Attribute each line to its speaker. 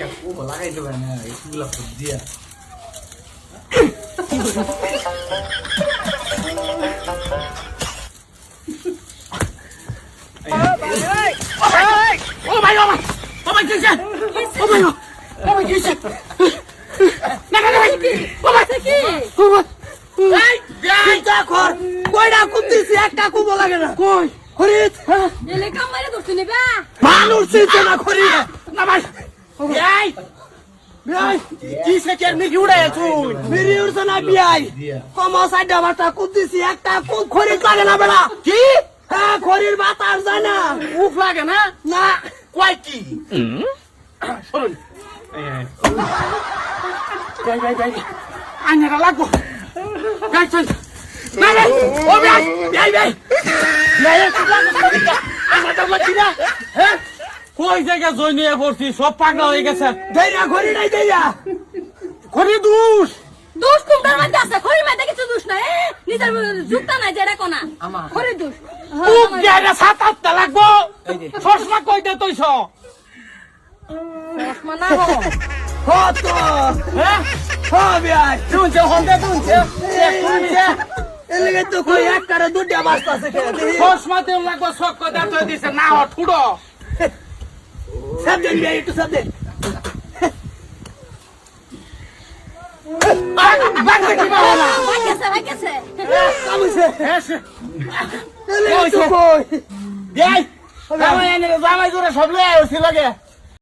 Speaker 1: একটা কুমো লাগাই দেবে না এগুলো সব দিয়া ও ভাই ও ভাই ও ভাই কিসে ও ভাই ও ভাই কিসে না না ভাই ও ভাই
Speaker 2: কি
Speaker 1: ও ভাই এই চিন্তা কর কয়টা কুম দিছি একটা কুমো লাগে না। কই? হরিত
Speaker 2: এলে কামারে ধরতে নিবা।
Speaker 1: মানুষ চিনছে না করি না ভাই এই বিয়াই কিসে কে মিরি উড়াই তুই মিরি উড়ছে না বিয়াই কম সাইডে বাটা কুদিছি একটা কুম খড়ি লাগে না বেড়া কি হ্যাঁ খড়ির বাতাস যায় না উফ লাগে না না কয় কি শুনুন যাই যাই যাই আইনারা লাগবো যাই চল না না ও বিয়াই বিয়াই বিয়াই বিয়াই আমরা তো লাগছি না হ্যাঁ
Speaker 3: কই জায়গা জয় নিয়ে পড়ছি? সব পাগলা হয়ে গেছে।
Speaker 1: দেয়া ঘড়ি নাই দেয়া
Speaker 3: খরি দুষ।
Speaker 2: দুষ কুমটার মধ্যে আছে খড়ি মধ্যে কিছু দুষ নাই এ, নিজের যুক্তা নাই যেটা কোনা খড়ি দুষ।
Speaker 3: খুব জায়গা সাত আটটা লাগবো। চশমা কই দে তুই
Speaker 2: চশমা না হো
Speaker 1: হত।
Speaker 3: হ্যাঁ?
Speaker 1: হবে আই
Speaker 3: শুনছে হন্দে শুনছে
Speaker 1: এলিগে তো কই এক করে দুটা বাস্তাছে খেলে।
Speaker 3: চশমা দেও লাগবো সব কথা তুই দিছে। না হ ঠুড়ো।
Speaker 1: সাবধান বিয়াই একটু সাবধান
Speaker 3: বাগদে কি বাবা না
Speaker 2: ভাই গেছে ভাই গেছে
Speaker 1: কামুছে
Speaker 3: হ্যাঁ সে-
Speaker 1: এলিগে তো কই
Speaker 3: এই জামাই জোরে সব লাগে